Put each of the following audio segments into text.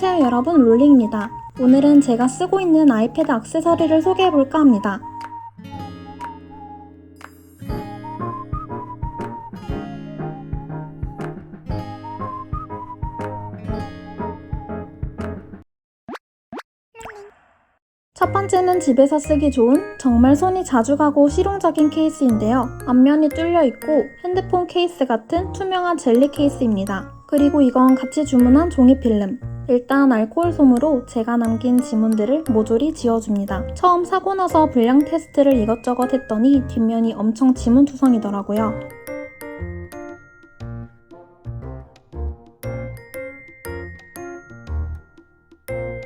안녕하세요 여러분 롤리입니다. 오늘은 제가 쓰고 있는 아이패드 액세서리를 소개해볼까 합니다. 첫 번째는 집에서 쓰기 좋은 정말 손이 자주 가고 실용적인 케이스인데요. 앞면이 뚫려 있고 핸드폰 케이스 같은 투명한 젤리 케이스입니다. 그리고 이건 같이 주문한 종이 필름. 일단 알코올 솜으로 제가 남긴 지문들을 모조리 지워줍니다. 처음 사고 나서 불량 테스트를 이것저것 했더니 뒷면이 엄청 지문 투성이더라고요.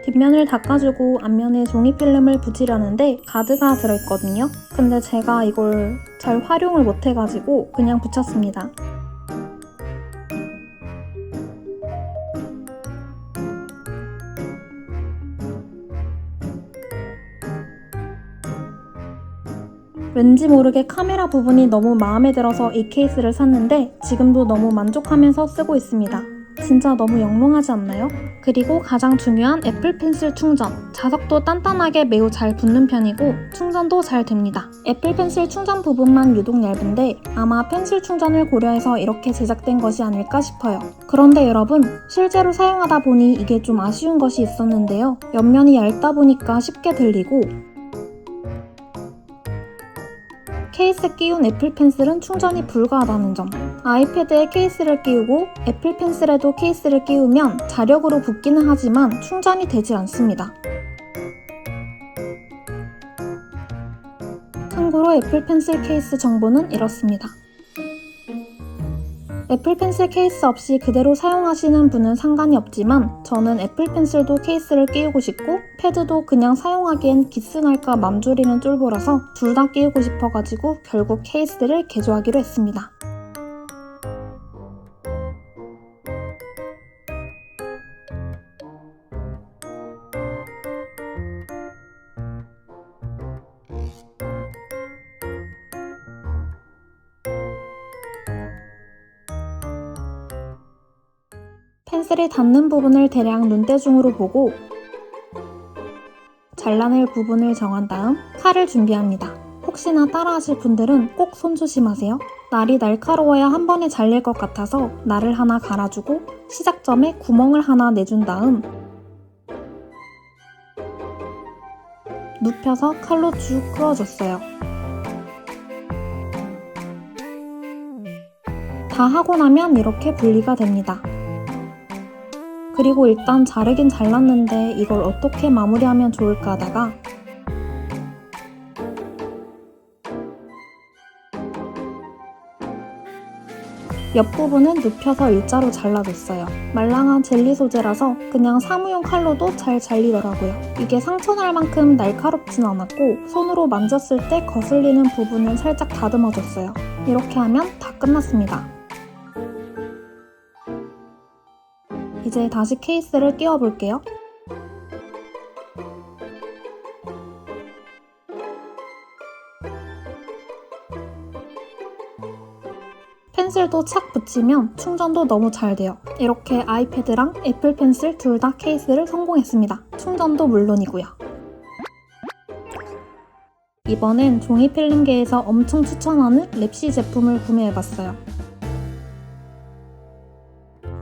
뒷면을 닦아주고 앞면에 종이 필름을 붙이려는데 가드가 들어있거든요. 근데 제가 이걸 잘 활용을 못해가지고 그냥 붙였습니다. 왠지 모르게 카메라 부분이 너무 마음에 들어서 이 케이스를 샀는데 지금도 너무 만족하면서 쓰고 있습니다. 진짜 너무 영롱하지 않나요? 그리고 가장 중요한 애플 펜슬 충전. 자석도 단단하게 매우 잘 붙는 편이고 충전도 잘 됩니다. 애플 펜슬 충전 부분만 유독 얇은데 아마 펜슬 충전을 고려해서 이렇게 제작된 것이 아닐까 싶어요. 그런데 여러분, 실제로 사용하다 보니 이게 좀 아쉬운 것이 있었는데요. 옆면이 얇다 보니까 쉽게 들리고 케이스 끼운 애플 펜슬은 충전이 불가하다는 점. 아이패드에 케이스를 끼우고 애플 펜슬에도 케이스를 끼우면 자력으로 붙기는 하지만 충전이 되지 않습니다. 참고로 애플 펜슬 케이스 정보는 이렇습니다. 애플 펜슬 케이스 없이 그대로 사용하시는 분은 상관이 없지만 저는 애플 펜슬도 케이스를 끼우고 싶고 패드도 그냥 사용하기엔 기스날까 맘졸이는 쫄보라서 둘 다 끼우고 싶어가지고 결국 케이스를 개조하기로 했습니다. 펜슬이 닿는 부분을 대략 눈대중으로 보고 잘라낼 부분을 정한 다음 칼을 준비합니다. 혹시나 따라하실 분들은 꼭 손 조심하세요. 날이 날카로워야 한 번에 잘릴 것 같아서 날을 하나 갈아주고 시작점에 구멍을 하나 내준 다음 눕혀서 칼로 쭉 그어줬어요. 다 하고 나면 이렇게 분리가 됩니다. 그리고 일단 자르긴 잘랐는데 이걸 어떻게 마무리하면 좋을까 하다가 옆부분은 눕혀서 일자로 잘라줬어요. 말랑한 젤리 소재라서 그냥 사무용 칼로도 잘 잘리더라고요. 이게 상처날 만큼 날카롭진 않았고 손으로 만졌을 때 거슬리는 부분을 살짝 다듬어줬어요. 이렇게 하면 다 끝났습니다. 이제 다시 케이스를 끼워 볼게요. 펜슬도 착 붙이면 충전도 너무 잘 돼요. 이렇게 아이패드랑 애플 펜슬 둘 다 케이스를 성공했습니다. 충전도 물론이고요. 이번엔 종이 필름계에서 엄청 추천하는 랩시 제품을 구매해봤어요.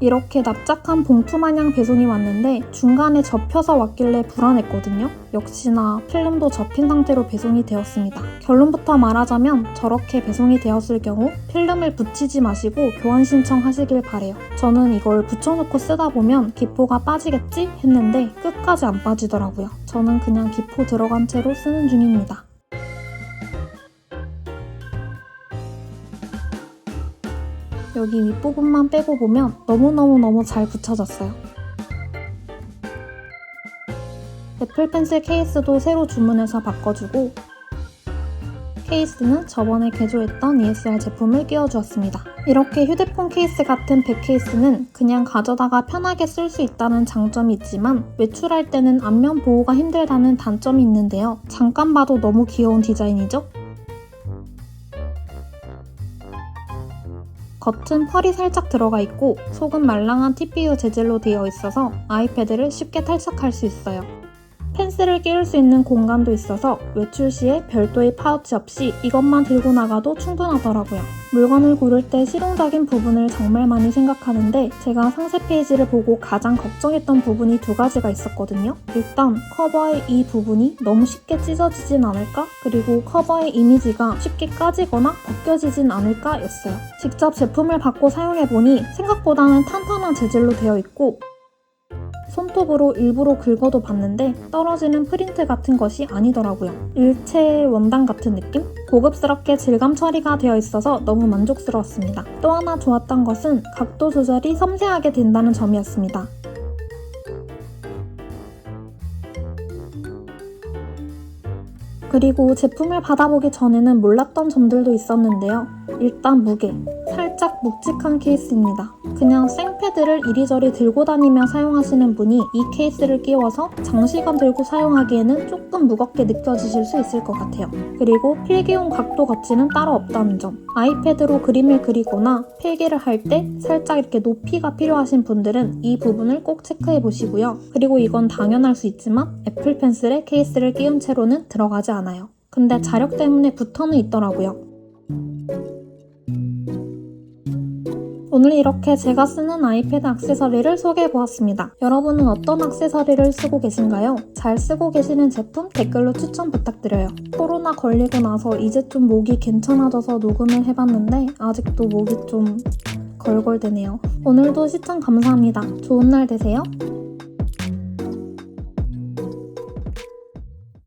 이렇게 납작한 봉투 마냥 배송이 왔는데 중간에 접혀서 왔길래 불안했거든요. 역시나 필름도 접힌 상태로 배송이 되었습니다. 결론부터 말하자면 저렇게 배송이 되었을 경우 필름을 붙이지 마시고 교환 신청하시길 바래요. 저는 이걸 붙여놓고 쓰다 보면 기포가 빠지겠지 했는데 끝까지 안 빠지더라고요. 저는 그냥 기포 들어간 채로 쓰는 중입니다. 여기 윗부분만 빼고 보면 너무너무너무 잘 붙여졌어요. 애플 펜슬 케이스도 새로 주문해서 바꿔주고 케이스는 저번에 개조했던 ESR 제품을 끼워주었습니다. 이렇게 휴대폰 케이스 같은 백 케이스는 그냥 가져다가 편하게 쓸 수 있다는 장점이 있지만 외출할 때는 앞면 보호가 힘들다는 단점이 있는데요. 잠깐 봐도 너무 귀여운 디자인이죠? 겉은 펄이 살짝 들어가 있고 속은 말랑한 TPU 재질로 되어 있어서 아이패드를 쉽게 탈착할 수 있어요. 펜슬을 끼울 수 있는 공간도 있어서 외출 시에 별도의 파우치 없이 이것만 들고 나가도 충분하더라고요. 물건을 고를 때 실용적인 부분을 정말 많이 생각하는데 제가 상세 페이지를 보고 가장 걱정했던 부분이 두 가지가 있었거든요. 일단 커버의 이 부분이 너무 쉽게 찢어지진 않을까? 그리고 커버의 이미지가 쉽게 까지거나 벗겨지진 않을까 였어요. 직접 제품을 받고 사용해보니 생각보다는 탄탄한 재질로 되어 있고 손톱으로 일부러 긁어도 봤는데 떨어지는 프린트 같은 것이 아니더라고요. 일체 원단 같은 느낌? 고급스럽게 질감 처리가 되어 있어서 너무 만족스러웠습니다. 또 하나 좋았던 것은 각도 조절이 섬세하게 된다는 점이었습니다. 그리고 제품을 받아보기 전에는 몰랐던 점들도 있었는데요. 일단 무게. 살짝 묵직한 케이스입니다. 그냥 생패드를 이리저리 들고 다니며 사용하시는 분이 이 케이스를 끼워서 장시간 들고 사용하기에는 조금 무겁게 느껴지실 수 있을 것 같아요. 그리고 필기용 각도 거치는 따로 없다는 점. 아이패드로 그림을 그리거나 필기를 할 때 살짝 이렇게 높이가 필요하신 분들은 이 부분을 꼭 체크해 보시고요. 그리고 이건 당연할 수 있지만 애플 펜슬에 케이스를 끼운 채로는 들어가지 않아요. 근데 자력 때문에 붙어는 있더라고요. 오늘 이렇게 제가 쓰는 아이패드 액세서리를 소개해 보았습니다. 여러분은 어떤 액세서리를 쓰고 계신가요? 잘 쓰고 계시는 제품 댓글로 추천 부탁드려요. 코로나 걸리고 나서 이제 좀 목이 괜찮아져서 녹음을 해봤는데 아직도 목이 좀 걸걸대네요. 오늘도 시청 감사합니다. 좋은 날 되세요.